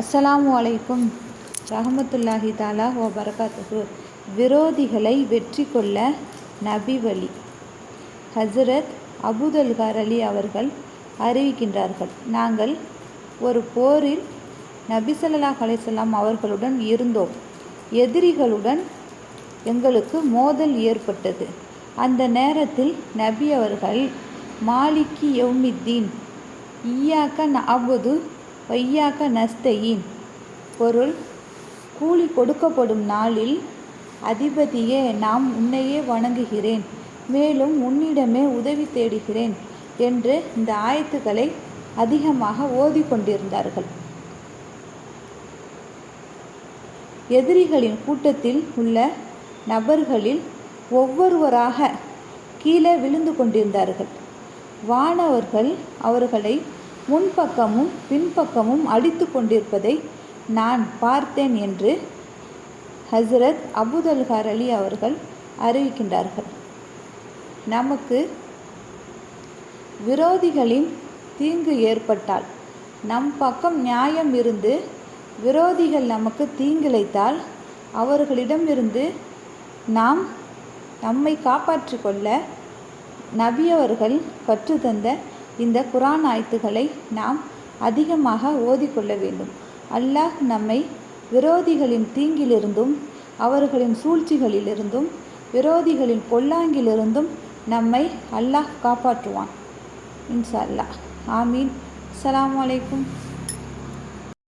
அஸ்ஸலாமு அலைக்கும் ரஹமத்துல்லாஹி தாலா ஓ பரகாத்துஹு. விரோதிகளை வெற்றி கொள்ள நபி வழி ஹசரத் அபுதல்கார் அலி அவர்கள் அறிவிக்கின்றார்கள் நாங்கள் ஒரு போரில் நபி ஸல்லல்லாஹு அலைஹி அவர்களுடன் இருந்தோம். எதிரிகளுடன் எங்களுக்கு மோதல் ஏற்பட்டது. அந்த நேரத்தில் நபி அவர்கள் மாலிக்கி யௌமித்தீன் ஈயாக்க நபுது வையாக்க நஸ்தையின். பொருள் கூலி கொடுக்கப்படும் நாளில் அதிபதியே நாம் உன்னையே வணங்குகிறேன். மேலும் உன்னிடமே உதவி தேடுகிறேன் என்று இந்த ஆயத்துக்களை அதிகமாக ஓதிக்கொண்டிருந்தார்கள். எதிரிகளின் கூட்டத்தில் உள்ள நபர்களில் ஒவ்வொருவராக கீழே விழுந்து கொண்டிருந்தார்கள். வானவர்கள் அவர்களை முன்பக்கமும் பின்பக்கமும் அடித்து கொண்டிருப்பதை நான் பார்த்தேன் என்று ஹசரத் அபுதல்கார் அலி அவர்கள் அறிவிக்கின்றார்கள். நமக்கு விரோதிகளின் தீங்கு ஏற்பட்டால் நம் பக்கம் நியாயம் இருந்து விரோதிகள் நமக்கு தீங்கிழைத்தால் அவர்களிடமிருந்து நாம் நம்மை காப்பாற்றி கொள்ள நபியவர்கள் கற்றுத்தந்த இந்த குரான் ஆய்த்துகளை நாம் அதிகமாக ஓதிக்கொள்ள வேண்டும். அல்லாஹ் நம்மை விரோதிகளின் தீங்கிலிருந்தும் அவர்களின் சூழ்ச்சிகளிலிருந்தும் விரோதிகளின் பொல்லாங்கிலிருந்தும் நம்மை அல்லாஹ் காப்பாற்றுவான். இன்ஷா அல்லாஹ். ஆமீன். அலாம் அலைக்கும்.